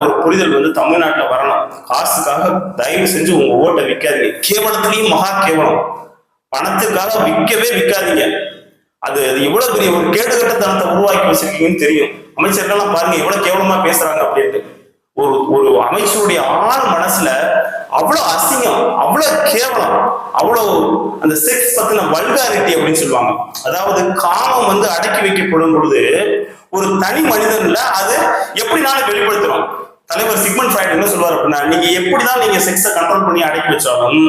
ஒரு புரிதல் வந்து தமிழ்நாட்டில் வரணும். காசுக்காக தயவு செஞ்சு உங்க ஓட்டை விற்காதீங்க கேவலத்திலையும் மகா கேவலம். பணத்துக்காக விற்கவே விற்காதீங்க அது அது எவ்வளவு பெரிய ஒரு கேடுகட்டத்தனத்தை உருவாக்கி வச்சிருக்கீங்கன்னு தெரியும். அமைச்சர்கள்லாம் பாருங்க எவ்வளவு கேவலமா பேசுறாங்க அப்படின்ட்டு. ஒரு ஒரு அமைச்சருடைய ஆள் மனசுல அவ்வளவு அசிங்கம் அவ்வளவு கேவலம் அவ்வளவு அந்த செக்ஸ் பத்தின வல்காரிட்டி அப்படின்னு சொல்லுவாங்க. அதாவது காமம் வந்து அடக்கி வைக்கப்படும் பொழுது ஒரு தனி மனிதன்ல அது எப்படினாலும் வெளிப்படுத்துறோம். தலைவர் சிக்மன் ஃப்ராய்ட் என்ன சொல்லுவார் அப்படின்னா நீங்க எப்படிதான் நீங்க செக்ஸை கண்ட்ரோல் பண்ணி அடக்கி வச்சாலும்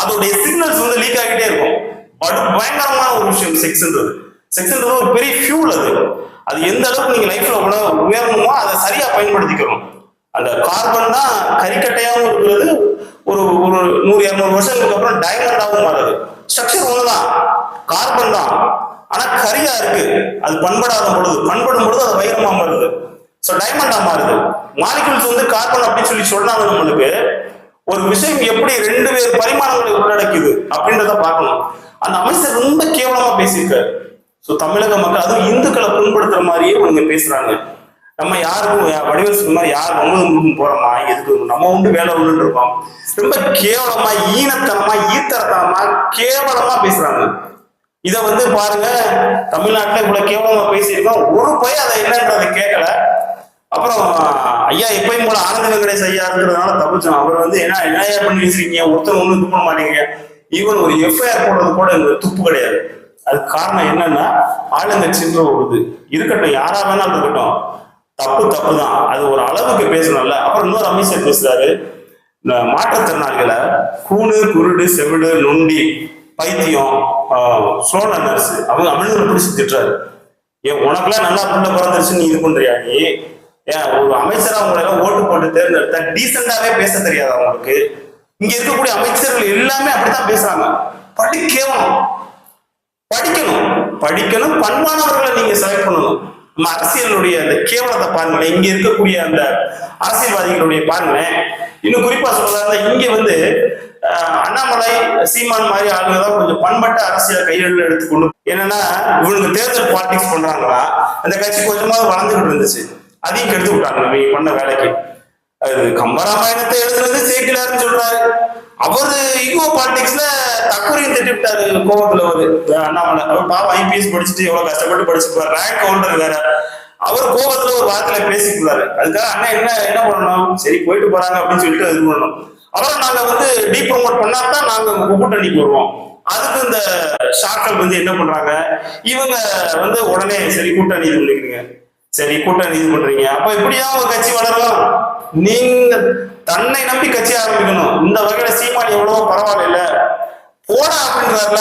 அதோடைய சிக்னல்ஸ் வந்து லீக் ஆகிட்டே இருக்கும். பட் பயங்கரமான ஒரு விஷயம் செக்ஸ்ன்றது செக்ஸ்ன்றது ஒரு பெரிய ஃபியூல் அது. அது எந்த அளவுக்கு நீங்க லைஃப்ல உயரணுமோ அதை சரியா பயன்படுத்திக்கணும். அந்த கார்பன் தான் கரிக்கட்டையாகவும் இருக்கிறது. ஒரு ஒரு நூறு இரநூறு வருஷத்துக்கு அப்புறம் டைமண்டாகவும் மாறுது. ஸ்ட்ரக்சர் ஒண்ணுதான் கார்பன் தான். ஆனா கரியா இருக்கு. அது பண்படாத பொழுது. பண்படும் பொழுது அது வைரமா மாறுது. ஸோ டைமண்டா மாறுது. மாலிகுல்ஸ் வந்து கார்பன் அப்படின்னு சொல்லி சொன்னாங்க நம்மளுக்கு ஒரு விஷயம் எப்படி ரெண்டு பேர் பரிமாணங்களை உள்ளடக்குது அப்படின்றத பார்க்கணும். அந்த அமைச்சர் ரொம்ப கேவலமா பேசியிருக்காரு. ஸோ தமிழக மக்கள் அதுவும் இந்துக்களை புண்படுத்துற மாதிரியே இவங்க பேசுறாங்க. நம்ம யாருக்கும் வடிவேல் சொன்னா யார் ஒன்பது போறோமா? எதுக்கு நம்ம உண்டு வேலை உண்டு இருக்கோம். ரொம்ப கேவலமா ஈனத்தனமா ஈத்தரத்தனமா கேவலமா பேசுறாங்க. இத வந்து பாருங்க தமிழ்நாட்டுல இவ்வளவு கேவலமா பேசியிருக்கோம். ஒரு பையன் அதை என்னன்றதை கேட்கல. அப்புறம் ஐயா எப்பயும் போல ஆனந்த வெங்கடேஷ் ஐயா இருக்கிறதுனால தப்பிச்சோம். அவர் வந்து என்ன என்ன பண்ணி வச்சிருக்கீங்க ஒருத்தர் ஒண்ணு துப்ப மாட்டீங்க. ஈவன் ஒரு எஃப்ஐஆர் போடுறது கூட எங்க துப்பு கிடையாது. அதுக்கு காரணம் என்னன்னா ஆளுங்கட்சின்ற ஒரு இது. இருக்கட்டும் யாரா வேணாலும் இருக்கட்டும். தப்பு தப்பு தான் அது ஒரு அளவுக்கு பேசணும்ல. அப்புறம் இன்னொரு அமைச்சர் பேசுறாரு. இந்த மாற்றுத்திறனாளிகளை கூணு குருடு செவிடு நொண்டி பைத்தியம் சோழ நர்ஸ் அவங்க அமிழ்களை பிடிச்சி திட்டுறாரு. ஏன் உனக்குலாம் நல்லா புள்ள பிறந்துருச்சு நீ இது பண்றியா நீ? ஏன் ஒரு அமைச்சரா அவங்களை எல்லாம் ஓட்டு போட்டு தேர்ந்தெடுத்தா டீசெண்டாவே பேச தெரியாது அவங்களுக்கு. இங்க இருக்கக்கூடிய அமைச்சர்கள் எல்லாமே அப்படித்தான் பேசுறாங்க. படிக்கணும். படிக்கணும். படிக்கணும். பண்பானவர்களை நீங்க செலக்ட் பண்ணணும். நம்ம அரசியலுடைய அந்த கேவலத்தை பாருங்களேன். இங்க இருக்கக்கூடிய அந்த அரசியல்வாதிகளுடைய பாருங்களேன். இன்னும் குறிப்பா சொல்றதா இங்க வந்து அண்ணாமலை சீமான் மாதிரி ஆளுங்க தான் கொஞ்சம் பண்பட்ட அரசியல் கையெழுல எடுத்துக்கொண்டு என்னன்னா இவனுக்கு தேர்தல் பாலிடிக்ஸ் பண்றாங்களா? அந்த கட்சி கொஞ்சமாவது வளர்ந்துகிட்டு இருந்துச்சு. அதையும் கெடுத்து விட்டாங்க. நம்ம பண்ண வேலைக்கு. அது கம்பராமாயணத்தை எழுதுனது சேக்கிலாருன்னு சொல்றாரு. அவரு ஈகோ பாலிடிக்ஸ்ல தக்குரையும் திட்டி விட்டாரு கோவத்துல ஒரு அண்ணாமலை. அவர் பாவம் ஐபிஎஸ் படிச்சுட்டு எவ்வளவு கஷ்டப்பட்டு படிச்சுட்டு ரேங்க் கவுண்டர் வேற. அவர் கோவத்துல ஒரு வார்த்தையில பேசிக்கிறாரு அதுக்காக அண்ணா என்ன என்ன பண்ணணும்? சரி போயிட்டு போறாங்க அப்படின்னு சொல்லிட்டு இது பண்ணணும். அப்புறம் நாங்க வந்து டீ ப்ரொமோட் பண்ணா தான் நாங்க உங்க கூட்டணிக்கு வருவோம். அதுக்கு இந்த ஷாக்கள் வந்து என்ன பண்றாங்க? இவங்க வந்து உடனே சரி கூட்டணி இது பண்ணிக்கிறீங்க சரி கூட்டம் இது பண்றீங்க. அப்ப இப்படியா ஒரு கட்சி வளரலாம். நீங்க தன்னை நம்பி கட்சி ஆரம்பிக்கணும். இந்த வகையில சீமான் எவ்வளவோ பரவாயில்ல போடா அப்படின்றாருல.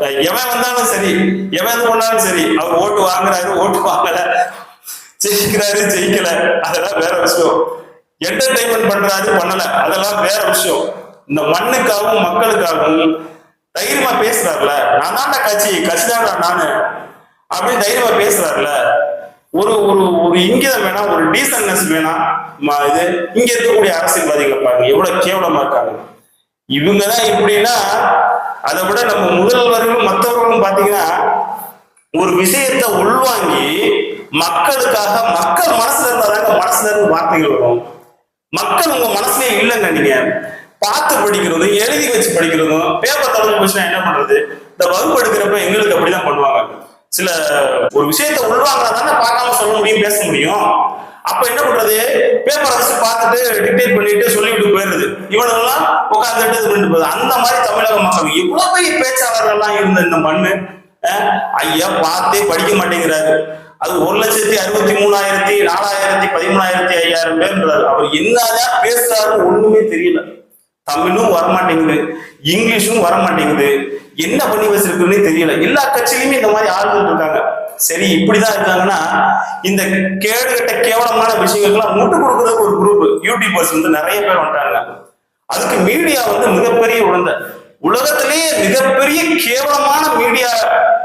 எவன் வந்தாலும் சரி எவன் இது பண்ணாலும் சரி அவர் ஓட்டு வாங்குறாரு ஓட்டு வாங்கல. ஜெயிக்கிறாரு ஜெயிக்கல. அதெல்லாம் வேற விஷயம். என்டர்டைன்மெண்ட் பண்றாரு பண்ணல. அதெல்லாம் வேற விஷயம். இந்த மண்ணுக்காகவும் மக்களுக்காகவும் தைரியமா பேசுறாருல. நான் தான் கட்சி கட்சி தான்டா நானு. அப்படின்னு தைரியமா பேசுறாருல. ஒரு ஒரு ஒரு இங்கிதம் வேணாம் ஒரு டீசன்னஸ் வேணாம் இது இங்க இருக்கக்கூடிய அரசியல்வாதிகளை பாருங்க எவ்வளவு கேவலமா இருக்காங்க. இவங்க தான் அதை விட நம்ம முதல்வர்களும் மற்றவர்களும் பாத்தீங்கன்னா ஒரு விஷயத்தை உள்வாங்கி மக்களுக்காக மக்கள் மனசுல இருந்தாதாங்க மனசுல இருந்து வார்த்தைகள் வரும். மக்கள் உங்க மனசுலயே இல்லைங்க நீங்க பார்த்து படிக்கிறதும் எழுதி வச்சு படிக்கிறதும் பேப்பர் தொடர்ந்து போச்சுன்னா என்ன பண்றது? இந்த வகுப்பு எடுக்கிறப்ப எங்களுக்கு அப்படிதான் பண்ணுவாங்க. சில ஒரு விஷயத்தை உள்வாங்க தானே பார்க்காம சொல்ல முடியும் பேச முடியும். அப்ப என்ன பண்றது? பேப்பர் அரசு பார்த்துட்டு டிக்டேட் பண்ணிட்டு சொல்லிவிட்டு போயிடுது இவனுங்கெல்லாம் உட்காந்துட்டு இது பண்ணிட்டு போகுது. அந்த மாதிரி தமிழக மக்கள். இவ்வளவு பெரிய பேச்சாளர்கள்லாம் இருந்த இந்த மண்ணு. ஐயா பார்த்தே படிக்க மாட்டேங்கிறாரு. அது ஒரு லட்சத்தி அறுபத்தி மூணாயிரத்தி நாலாயிரத்தி பதிமூணாயிரத்தி ஐயாயிரம் பேர்ன்றாரு அவர் என்னதான் பேசுறாரு ஒண்ணுமே தெரியல. தமிழும் வரமாட்டேங்குது இங்கிலீஷும் வரமாட்டேங்குது. என்ன பண்ணி வச்சிருக்குன்னு தெரியல. எல்லா கட்சியிலுமே இந்த மாதிரி ஆளுகள் இருக்காங்க. சரி இப்படிதான் இருக்காங்கன்னா இந்த கேடுகட்ட கேவலமான விஷயங்கள்லாம் முட்டு கொடுக்கறதுக்கு ஒரு குரூப் யூடியூபர்ஸ் வந்து நிறைய பேர் வந்துட்டாங்க. அதுக்கு மீடியா வந்து மிகப்பெரிய உழந்த உலகத்திலேயே மிகப்பெரிய கேவலமான மீடியா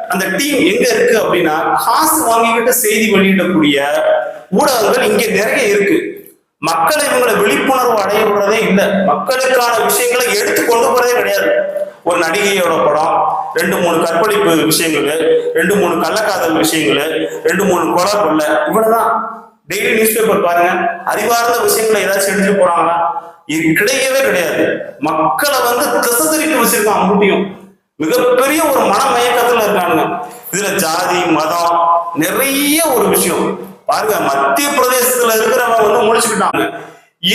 அந்த டீம் எங்க இருக்கு அப்படின்னா காசு வாங்கிக்கிட்டு செய்தி வெளியிடக்கூடிய ஊடகங்கள் இங்க நிறைய இருக்கு. மக்களை இவங்களை விழிப்புணர்வு அடைய விடுறதே இல்லை. மக்களுக்கான விஷயங்களை எடுத்து கொண்டு போறதே கிடையாது. ஒரு நடிகையோட படம் ரெண்டு மூணு கற்பழிப்பு விஷயங்கள் ரெண்டு மூணு கள்ளக்காதல் விஷயங்கள் ரெண்டு மூணு கொலை கொள்ள இவ்வளவுதான். டெய்லி நியூஸ் பேப்பர் பாருங்க. அறிவார்ந்த விஷயங்களை ஏதாச்சும் எடுத்துட்டு போறாங்களா? இது கிடையவே கிடையாது. மக்களை வந்து திசை திருப்பி வச்சிருக்கான் முடியும் மிகப்பெரிய ஒரு மன மயக்கத்துல இருக்கானுங்க. இதுல ஜாதி மதம் நிறைய ஒரு விஷயம். பாருங்க மத்திய பிரதேசத்துல இருக்கிறவங்க வந்து முடிச்சுக்கிட்டாங்க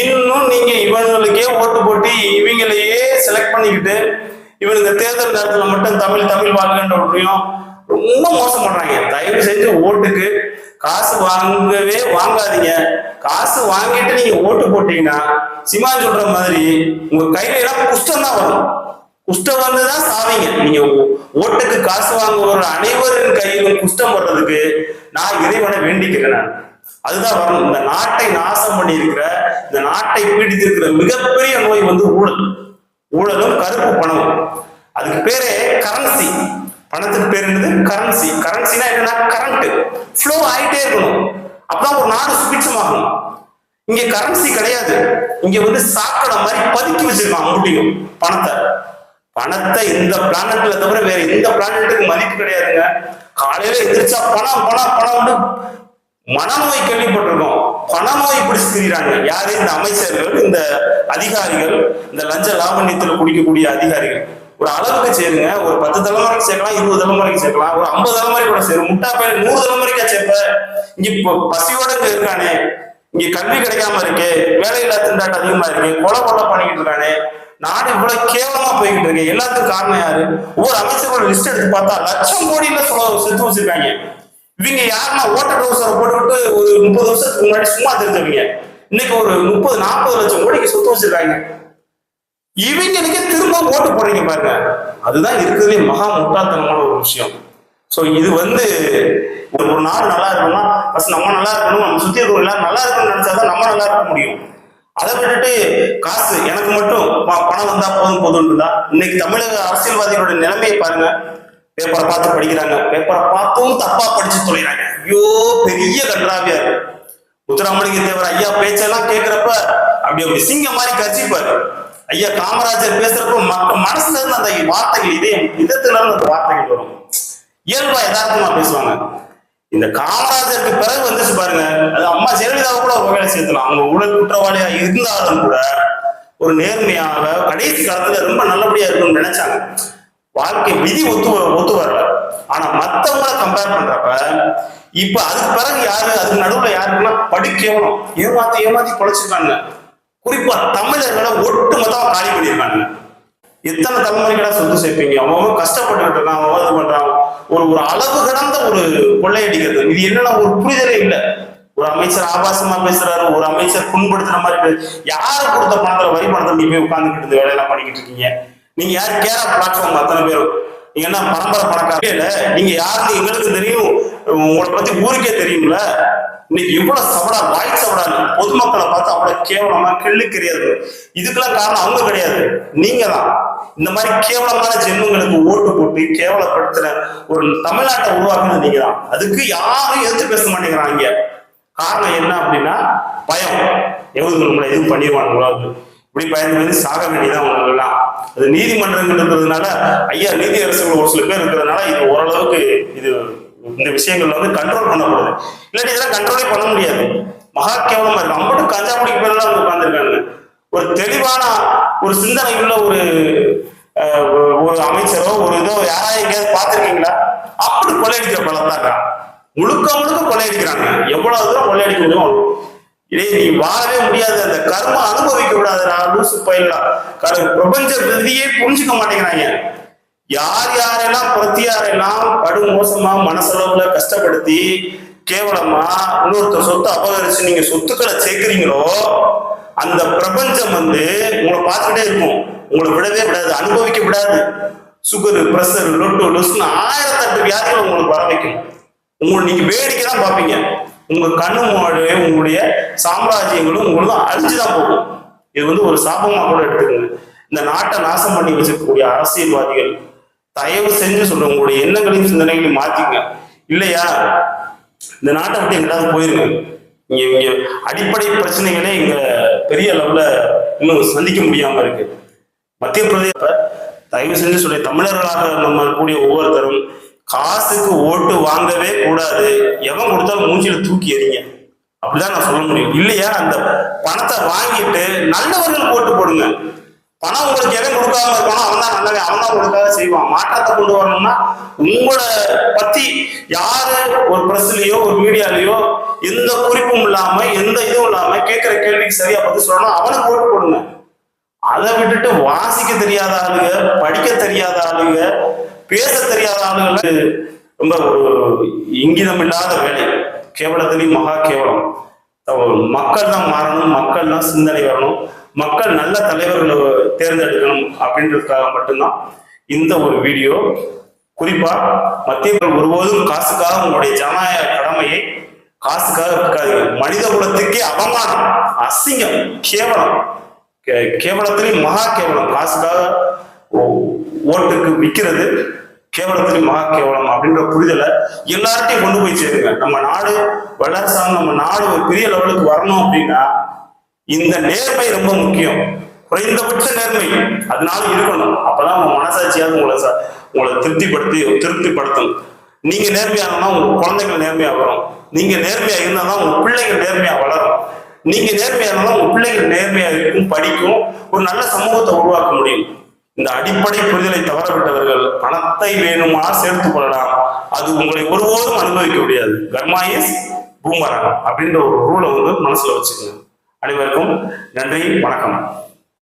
இன்னும் நீங்க இவங்களுக்கே ஓட்டு போட்டு இவங்களையே செலக்ட் பண்ணிக்கிட்டு இவனுங்க தேர்தல் நேரத்துல மட்டும் தமிழ் தமிழ் வாழ்கின்ற ஒன்றையும் ரொம்ப மோசம் பண்றாங்க. தயவு செஞ்சு ஓட்டுக்கு காசு வாங்கவே வாங்காதீங்க. காசு வாங்கிட்டு நீங்க ஓட்டு போட்டீங்கன்னா சிமான் சொல்ற மாதிரி உங்க கையில எல்லாம் குஷ்டம் தான் வரும். குஷ்டம் வந்துதான் சாவீங்க. நீங்க ஓட்டுக்கு காசு வாங்க அனைவரின் கையிலும் குஷ்டம் வர்றதுக்கு நான் இறைவனை வேண்டிக்கிறேன் நான். அதுதான் வரணும். இந்த நாட்டை நாசம் பண்ணியிருக்கிற இந்த நாட்டை பீடித்திருக்கிற மிகப்பெரிய நோய் வந்து ஊழல். ஊழலும் கருப்பு பணம் அதுக்கு பேரே கரன்சி பணத்துக்கு பேர் என்னது? கரன்சி கரன்சினா என்னன்னா கரண்ட் ஃப்ளோ ஆகிட்டே இருக்கணும். அப்பதான் ஒரு நாடு சுபிட்சமாகணும் இங்க கரன்சி கிடையாது. இங்க வந்து சாக்கடை மாதிரி பதுக்கி வச்சிருக்கான் முடியும் பணத்தை. பணத்தை இந்த பிளானட்ல தவிர வேற எந்த பிளானட்டுக்கு மதிப்பு கிடையாதுங்க. காலையில எதிர்த்தா பணம் பணம் பணம் மனநோய் கேள்விப்பட்டிருக்கோம். பணநோய் பிடிச்சு திரிகிறாங்க யாரு? இந்த அமைச்சர்கள் இந்த அதிகாரிகள் இந்த லஞ்ச லாவண்யத்துல குடிக்கக்கூடிய அதிகாரிகள். ஒரு அளவுக்கு சேருங்க. ஒரு பத்து தலைமுறைக்கு சேர்க்கலாம் இருபது தலைமுறைக்கு சேர்க்கலாம். ஒரு ஐம்பது தலைமுறை கூட சேரும். முட்டா பையன் நூறு தலைமுறைக்கா சேர்ப்ப? இங்க இப்போ பசியோட இருக்கானே. இங்க கல்வி கிடைக்காம இருக்கு. வேலையில்லா திண்டாட்டம் அதிகமா இருக்கு. கொலை கொலை பண்ணிக்கிட்டு இருக்கானே. நாடு இவ்வளவு கேவலமா போய்கிட்டு இருக்கு. எல்லாத்துக்கும் காரணம் யாரு? ஒவ்வொரு அமைச்சரோட லிஸ்ட் எடுத்து பார்த்தா லட்சம் கோடியில சொல்ல செத்து வச்சிருக்காங்க. இவங்க யாருன்னா ஓட்டர் ட்ரௌசரை போட்டுக்கிட்டு ஒரு முப்பது வருஷத்துக்கு முன்னாடி சும்மா தெரிஞ்சவங்க. இன்னைக்கு ஒரு முப்பது நாற்பது லட்சம் கோடிக்கு சொத்து வச்சிருக்காங்க. இவங்களுக்கே திரும்ப ஓட்டு போடுறீங்க பாருங்க. அதுதான் இருக்கிறதுலே மகா முட்டாள்தனமான ஒரு விஷயம். ஸோ இது வந்து ஒரு ஒரு நாடு நல்லா இருக்கணும்னா ஃபர்ஸ்ட் நம்ம நல்லா இருக்கணும்? நம்ம சுத்தி இருக்கிறவங்க எல்லாரும் நல்லா இருக்கணும்னு நினைச்சாதான் நம்ம நல்லா இருக்க முடியும். அதை விட்டுட்டு காசு எனக்கு மட்டும் ப- பணம் வந்தா போதும் போதும் இருந்தா இன்னைக்கு தமிழக அரசியல்வாதிகளோட நிலைமையை பாருங்க. பேப்பரை பார்த்து படிக்கிறாங்க. பேப்பரை பார்த்தும் தப்பா படிச்சு தொலைகிறாங்க ஐயோ பெரிய கன்றாவியா. இருக்கு முத்துராமலிங்க தேவர் ஐயா பேச்செல்லாம் கேட்கிறப்ப அப்படி ஒரு சிங்க மாதிரி கட்சிப்பாரு ஐயா காமராஜர் பேசுறப்ப மக்க மனசுல இருந்து அந்த வார்த்தைகள் இதே இதத்துல இருந்து அந்த வார்த்தைகள் வரும். இயல்பா யதார்த்தமா பேசுவாங்க. இந்த காமராஜருக்கு பிறகு வந்துச்சு பாருங்க அது அம்மா ஜெயலலிதாவை கூட ஒரு வகையில சேர்த்தலாம். அவங்க ஊழல் குற்றவாளியா இருந்தாலும் கூட ஒரு நேர்மையாக கடைசி காலத்துல ரொம்ப நல்லபடியா இருக்கும்னு நினைச்சாங்க. வாழ்க்கை விதி ஒத்து ஒத்து வரல. ஆனா மத்தவங்கள கம்பேர் பண்றப்ப இப்ப அதுக்கு பிறகு யாரு அதுக்கு நடுவுல யாருக்குன்னா படிக்கணும் ஏமாத்தி ஏமாத்தி குழைச்சிருக்காங்க குறிப்பா தமிழர்களை ஒட்டு மொத்தமா காலி பண்ணியிருக்காங்க எத்தனை தலைமுறைகளா சொத்து சேர்ப்பீங்க? அவன் கஷ்டப்பட்டு கஷ்டப்பட்டுக்கிட்டு இருக்கான் அவன் இது பண்றான். ஒரு ஒரு அளவு கடந்த ஒரு கொள்ளையடிக்கிறது. இது என்னன்னா ஒரு புரிதலே இல்லை. ஒரு அமைச்சர் ஆபாசமா பேசுறாரு ஒரு அமைச்சர் புண்படுத்துற மாதிரி யாரு கொடுத்த பணத்துல வரி பணத்தை நீ போய் உட்காந்துக்கிட்டு இந்த வேலையெல்லாம் பண்ணிக்கிட்டு இருக்கீங்க? நீங்க யார் கேரா பிளாட்ஃபார்ம் அத்தனை பேரும்? நீங்க என்ன பரம்பரை பணக்காரே இல்ல? நீங்க யாருன்னு எங்களுக்கு தெரியும். உங்களை பத்தி ஊருக்கே தெரியும்ல. இன்னைக்கு இவ்வளவு சவடா வாய் சவடா பொதுமக்களை பார்த்து அவ்வளவு கேவலமா கிள்ளு கிடையாது இதுக்கெல்லாம் காரணம் அவங்க கிடையாது. நீங்க தான் இந்த மாதிரி கேவலமான ஜென்மங்களுக்கு ஓட்டு போட்டு கேவலப்படுத்துற ஒரு தமிழ்நாட்டை உருவாக்குனது நீங்க தான் அதுக்கு யாரும் எதிர்த்து பேச மாட்டேங்கிறாங்க காரணம் என்ன அப்படின்னா பயம். எவ்வளவு நம்மளை எதுவும் பண்ணிடுவானுங்களோ இப்படி பயந்து வந்து சாக வேண்டியதான் உங்களெல்லாம் அது நீதிமன்றங்கள் இருக்கிறதுனால ஐயா நீதி அரசுகள் ஒரு சில பேர் இருக்கிறதுனால இது ஓரளவுக்கு இது இந்த விஷயங்கள் வந்து கண்ட்ரோல் பண்ணப்படுது. இல்லாட்டி இதெல்லாம் கண்ட்ரோலே பண்ண முடியாது. மகா கேவலமா இருக்கு. அம்பட்டு கஞ்சா பிடிக்க பேர்லாம் வந்து ஒரு தெளிவான ஒரு சிந்தனை உள்ள ஒரு ஒரு- அமைச்சரோ ஒரு இதோ யாராவது எங்கேயாவது பார்த்துருக்கீங்களா? அப்படி கொள்ளையடிக்கிற பலம் தான் இருக்கான். முழுக்க முழுக்க கொள்ளையடிக்கிறாங்க. எவ்வளவு தூரம் கொள்ளையடிக்க முடியும் இதே நீ வாழவே முடியாது. அந்த கர்ம அனுபவிக்க விடாதுடா லூசு பயிலாம் பிரபஞ்ச விதியே புரிஞ்சுக்க மாட்டேங்கிறாங்க. யார் யாரெல்லாம் பிரத்தியாரெல்லாம் படு மோசமா மனசளவுல கஷ்டப்படுத்தி கேவலமா இன்னொருத்தர் சொத்து அபகரிச்சு நீங்க சொத்துக்களை சேர்க்கிறீங்களோ அந்த பிரபஞ்சம் வந்து உங்களை பார்த்துக்கிட்டே இருக்கும். உங்களை விடவே விடாது அனுபவிக்க விடாது சுகர் பிரஷர் லொட்டு லொஸ்னு ஆயிரத்தெட்டு வியாதிகள் உங்களுக்கு வர வைக்கும் உங்களை நீங்க வேடிக்கை தான் பார்ப்பீங்க. உங்க கண்ணு மாடு உங்களுடைய சாம்ராஜ்யங்களும் உங்களுக்கு அழிஞ்சுதான் போகும். இது வந்து ஒரு சாபமா கூட எடுத்துக்கோங்க. இந்த நாட்டை நாசம் பண்ணி வச்சிருக்கக்கூடிய அரசியல்வாதிகள் தயவு செஞ்சு சொல்றேன் உங்களுடைய எண்ணங்களையும் சிந்தனைகளையும் மாத்திங்க இல்லையா? இந்த நாட்டை விட்டு எங்கேயாவது போயிருங்க. இங்க இங்க அடிப்படை பிரச்சனைகளே இங்க பெரிய அளவில் இன்னும் சந்திக்க முடியாம இருக்கு. மத்திய பிரதேச தயவு செஞ்சு சொல்லி தமிழர்களாக நம்ம கூடிய ஒவ்வொருத்தரும் காசுக்கு ஓட்டு வாங்கவே கூடாது. எவன் கொடுத்தாலும் மூஞ்சில தூக்கி எறிங்க. அப்படிதான் நான் சொல்ல முடியும். இல்லையா? அந்த பணத்தை வாங்கிட்டு நல்லவர்களுக்கு ஓட்டு போடுங்க. பணம் உங்களுக்கு எதை கொடுக்காம இருக்கணும் அவன் தான் நல்லவே அவன் தான் உங்களுக்காக செய்வான். மாற்றத்தை கொண்டு வரணும்னா உங்களை பத்தி யாரு ஒரு பிரஸ்லயோ ஒரு மீடியாலயோ எந்த குறிப்பும் இல்லாம எந்த இதுவும் இல்லாம கேட்கிற கேள்விக்கு சரியா பதில் சொல்லணும் அவனுக்கு ஓட்டு போடுங்க. அதை விட்டுட்டு வாசிக்க தெரியாத ஆளுங்க படிக்க தெரியாத ஆளுங்க பேச தெரியாத ஆளுங்க ரொம்ப ஒரு இங்கிதம் இல்லாத வேலை. கேவலத்திலையும் மகா கேவலம். மக்கள் தான் மாறணும் மக்கள் தான் சிந்தனை வரணும் மக்கள் நல்ல தலைவர்களை தேர்ந்தெடுக்கணும் அப்படின்றதுக்காக மட்டும்தான் இந்த ஒரு வீடியோ. குறிப்பா மத்திய ஒருபோதும் காசுக்காக உங்களுடைய ஜனநாயக கடமையை காசுக்காக இருக்காதீங்க மனித குலத்துக்கே அவமானம். அசிங்கம். கேவலம். கே- கேவலத்திலையும் மகா கேவலம். காசுக்காக ஓட்டுக்கு விற்கிறது கேவலத்திலையும் மகா கேவலம் அப்படின்ற புரிதலை எல்லார்ட்டையும் கொண்டு போய் சேருங்க. நம்ம நாடு வளர்ச்சாங்க நம்ம நாடு ஒரு பெரிய லெவலுக்கு வரணும் அப்படின்னா இந்த நேர்மை ரொம்ப முக்கியம். குறைந்தபட்ச நேர்மை. அதனால இருக்கணும். அப்பதான் உங்க மனசாட்சியாவது உங்களை உங்களை திருப்திப்படுத்தி திருப்திப்படுத்தணும் நீங்க நேர்மையா உங்க குழந்தைகள் நேர்மையா வரும். நீங்க நேர்மையா இருந்தா தான் உங்க பிள்ளைகள் நேர்மையா வளரும். நீங்க நேர்மையா இருந்தா உங்க பிள்ளைகள் நேர்மையா இருக்கும் படிக்கும் ஒரு நல்ல சமூகத்தை உருவாக்க முடியும். இந்த அடிப்படை புரிதலை தவறவிட்டவர்கள் பணத்தை வேணுமா சேர்த்து கொள்ளலாம். அது உங்களை ஒருபோதும் அனுபவிக்க முடியாது. கர்மாயிஸ் பூமரகம் அப்படின்ற ஒரு ரூலை வந்து மனசுல வச்சுக்கோங்க. அனைவருக்கும் நன்றி வணக்கம்.